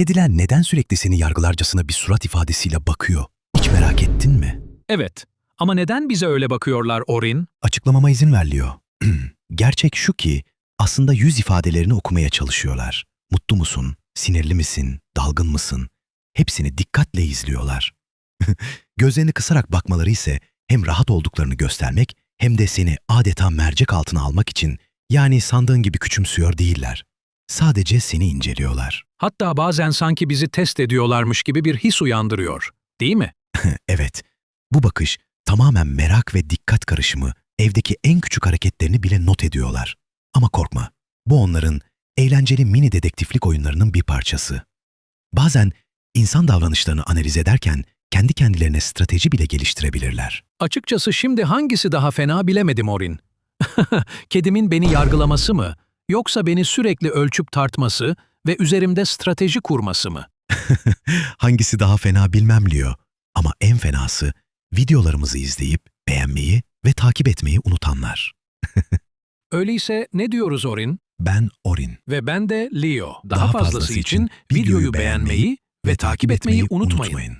Kediler neden sürekli seni yargılarcasına bir surat ifadesiyle bakıyor? Hiç merak ettin mi? Evet. Ama neden bize öyle bakıyorlar Orin? Açıklamama izin ver Leo. Gerçek şu ki aslında yüz ifadelerini okumaya çalışıyorlar. Mutlu musun? Sinirli misin? Dalgın mısın? Hepsini dikkatle izliyorlar. Gözlerini kısarak bakmaları ise hem rahat olduklarını göstermek hem de seni adeta mercek altına almak için yani sandığın gibi küçümsüyor değiller. Sadece seni inceliyorlar. Hatta bazen sanki bizi test ediyorlarmış gibi bir his uyandırıyor. Değil mi? Evet, bu bakış tamamen merak ve dikkat karışımı evdeki en küçük hareketlerini bile not ediyorlar. Ama korkma, bu onların eğlenceli mini dedektiflik oyunlarının bir parçası. Bazen insan davranışlarını analiz ederken kendi kendilerine strateji bile geliştirebilirler. Açıkçası şimdi hangisi daha fena bilemedim Orin. Kedimin beni yargılaması mı? Yoksa beni sürekli ölçüp tartması ve üzerimde strateji kurması mı? Hangisi daha fena bilmem Leo. Ama en fenası videolarımızı izleyip beğenmeyi ve takip etmeyi unutanlar. Öyleyse ne diyoruz Orin? Ben Orin. Ve ben de Leo. Daha, fazlası için videoyu beğenmeyi ve takip etmeyi unutmayın.